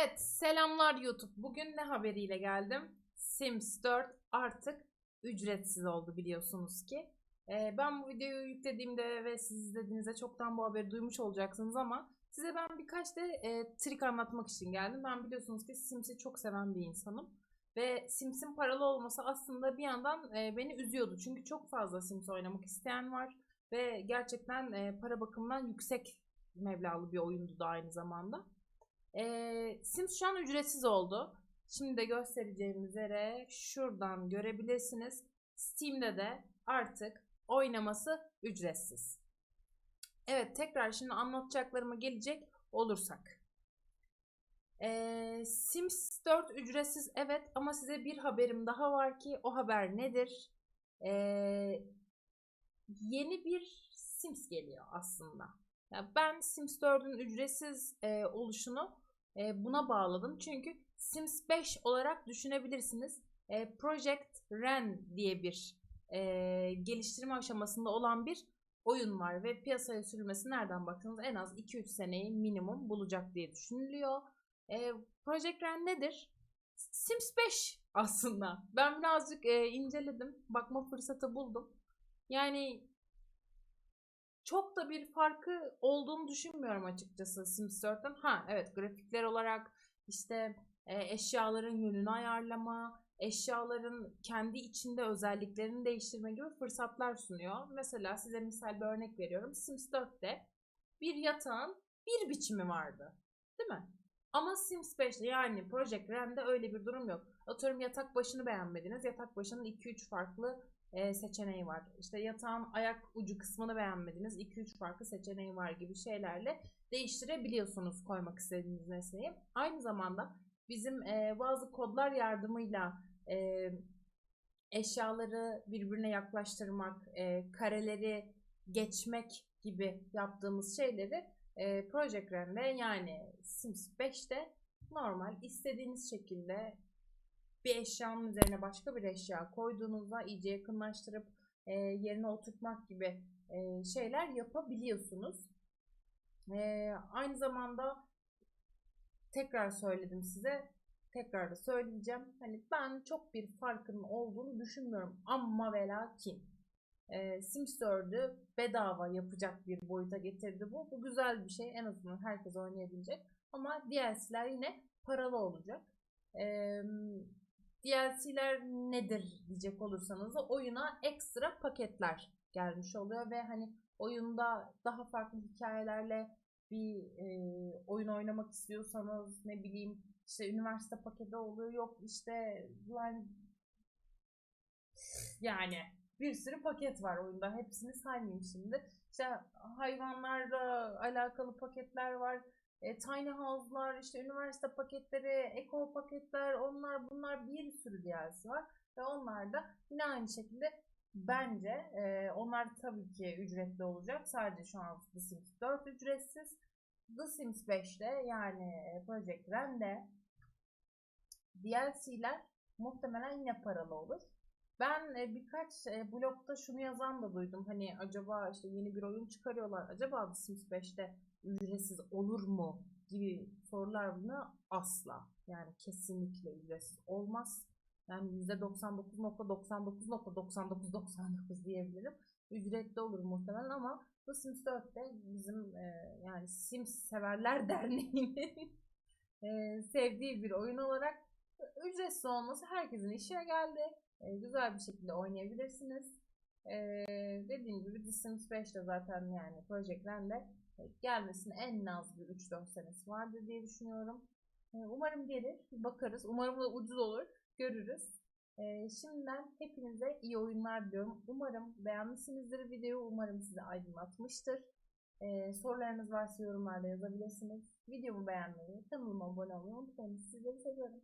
Evet, selamlar YouTube. Bugün ne haberiyle geldim? Sims 4 artık ücretsiz oldu biliyorsunuz ki. Ee, ben bu videoyu yüklediğimde ve siz izlediğinizde çoktan bu haberi duymuş olacaksınız ama size ben birkaç da e, trik anlatmak için geldim. Ben biliyorsunuz ki Sims'i çok seven bir insanım. Ve Sims'in paralı olması aslında bir yandan e, beni üzüyordu. Çünkü çok fazla Sims oynamak isteyen var. Ve gerçekten e, para bakımından yüksek meblağlı bir oyundu da aynı zamanda. Ee, Sims şu an ücretsiz oldu. Şimdi de göstereceğim üzere şuradan görebilirsiniz. Steam'de de artık oynaması ücretsiz. Evet tekrar şimdi anlatacaklarıma gelecek olursak. Ee, Sims 4 ücretsiz evet ama size bir haberim daha var ki o haber nedir? Ee, yeni bir Sims geliyor aslında. Yani ben Sims 4'ün ücretsiz e, oluşunu e, buna bağladım. Çünkü Sims 5 olarak düşünebilirsiniz. E, Project Ren diye bir e, geliştirme aşamasında olan bir oyun var ve piyasaya sürülmesi nereden baksanız en az 2-3 seneyi minimum bulacak diye düşünülüyor. E, Project Ren nedir? Sims 5 aslında. Ben birazcık e, inceledim. Bakma fırsatı buldum. Yani çok da bir farkı olduğunu düşünmüyorum açıkçası Sims 4'ten. Ha evet grafikler olarak işte e, eşyaların yönünü ayarlama, eşyaların kendi içinde özelliklerini değiştirme gibi fırsatlar sunuyor. Mesela size misal bir örnek veriyorum. Sims 4'te bir yatağın bir biçimi vardı. Değil mi? Ama Sims 5'te yani Project Ren'de öyle bir durum yok. Atıyorum yatak başını beğenmediniz. Yatak başının 2-3 farklı e, seçeneği var. İşte yatağın ayak ucu kısmını beğenmediniz. 2-3 farklı seçeneği var gibi şeylerle değiştirebiliyorsunuz koymak istediğiniz nesneyi. Aynı zamanda bizim e, bazı kodlar yardımıyla e, eşyaları birbirine yaklaştırmak, e, kareleri geçmek gibi yaptığımız şeyleri e, Project Ren'de yani Sims 5'te normal istediğiniz şekilde bir eşyanın üzerine başka bir eşya koyduğunuzda iyice yakınlaştırıp e, yerine oturtmak gibi e, şeyler yapabiliyorsunuz. E, aynı zamanda tekrar söyledim size. Tekrar da söyleyeceğim. Hani ben çok bir farkının olduğunu düşünmüyorum. Ama ve lakin e, Sims 4'ü bedava yapacak bir boyuta getirdi bu. Bu güzel bir şey. En azından herkes oynayabilecek. Ama DLC'ler yine paralı olacak. Eee DLC'ler nedir diyecek olursanız da oyuna ekstra paketler gelmiş oluyor ve hani oyunda daha farklı hikayelerle bir e, oyun oynamak istiyorsanız ne bileyim işte üniversite paketi oluyor yok işte yani bir sürü paket var oyunda hepsini saymayayım şimdi. İşte hayvanlarla alakalı paketler var e, tiny house'lar, işte üniversite paketleri, eco paketler, onlar bunlar bir sürü DLC var. Ve onlar da yine aynı şekilde bence e, onlar tabii ki ücretli olacak. Sadece şu an The Sims 4 ücretsiz. The Sims 5'te yani Project Ren'de DLC'ler muhtemelen yine paralı olur. Ben e, birkaç e, blogda şunu yazan da duydum. Hani acaba işte yeni bir oyun çıkarıyorlar. Acaba The Sims 5'te ücretsiz olur mu gibi sorular buna asla. Yani kesinlikle ücretsiz olmaz. Yani %99.99.9999 diyebilirim. Ücretli olur muhtemelen ama bu Sims 4'te bizim e, yani Sims Severler Derneği'nin e, sevdiği bir oyun olarak ücretsiz olması herkesin işine geldi. E, güzel bir şekilde oynayabilirsiniz. E, dediğim gibi The Sims 5'te zaten yani Project Ren'de gelmesine en az bir 3-4 senesi vardır diye düşünüyorum. Ee, umarım gelir. Bakarız. Umarım da ucuz olur. Görürüz. Ee, şimdiden hepinize iyi oyunlar diliyorum. Umarım beğenmişsinizdir videoyu. Umarım sizi aydınlatmıştır. Ee, sorularınız varsa yorumlarda yazabilirsiniz. Videomu beğenmeyi, kanalıma abone olmayı unutmayın. Sizleri seviyorum.